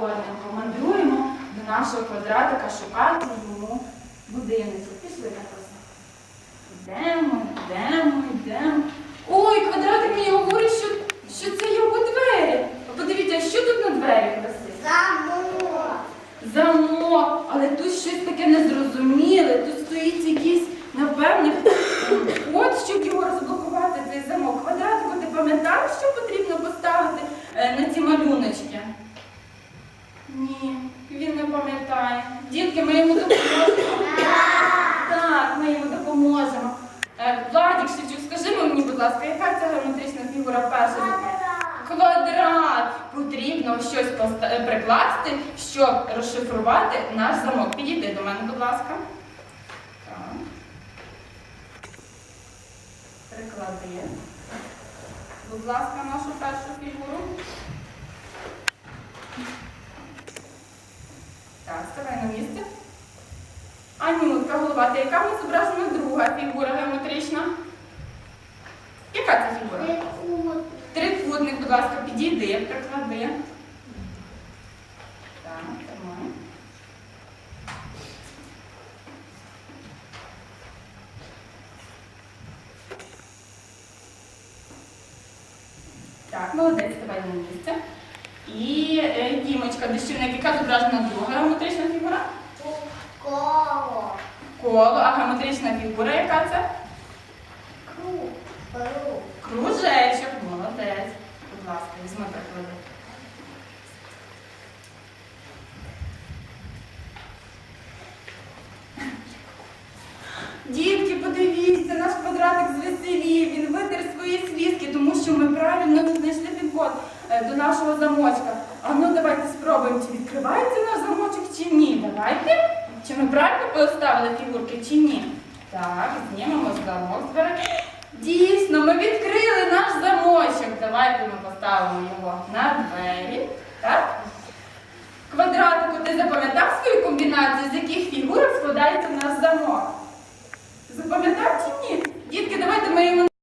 одним помандруємо до нашого квадратика, шукати йому будиночок. Пішли якось. Йдемо, йдемо, йдемо. Ой, квадратик мені говорить, що, що це його двері. А Подивіться, що тут на двері красить? Замок. Замок, але тут щось таке незрозуміле. Тут стоїть якийсь, напевне, код, щоб його розблокувати, цей замок. Квадратику, ти пам'ятаєш, що потрібно поставити е, на ці малюночки? Ні, він не пам'ятає. Дітки, ми йому допоможемо. Так, ми йому допоможемо. Е, Владик, Шевчук, скажи мені, будь ласка, яка це геометрична фігура перша? Квадрат. Потрібно щось е, прикласти, щоб розшифрувати наш замок. Підійди до мене, будь ласка. Так. Приклади. Будь ласка, нашу першу фігуру. Так, ставай на місце. Анютка, яка в нас зображена друга фігура геометрична? Яка це фігура? Трикут. Трикутник, будь ласка, підійди, приклади. Так, тримай. Так, молодець, давай на місце. І е, Дімочка, дощівник, яка зображена друга геометрична фігура? Коло. Коло, а геометрична фігура яка це? Круг. Кружечок, молодець. Будь ласка, візьми приклади. Дітки, подивіться, наш квадратик звеселів, він витер свої слізки, тому що ми правильно не знайшли підход е, до нашого замочка. А ну давайте спробуємо, чи відкривається наш замочок, чи ні. Чи ми правильно поставили фігурки, чи ні? Так, знімемо замок з дверей. Дійсно, ми відкрили наш замочок. Давайте ми поставимо його на двері. Так? Квадратику, ти запам'ятав свою комбінацію, з яких фігурок складається наш замок?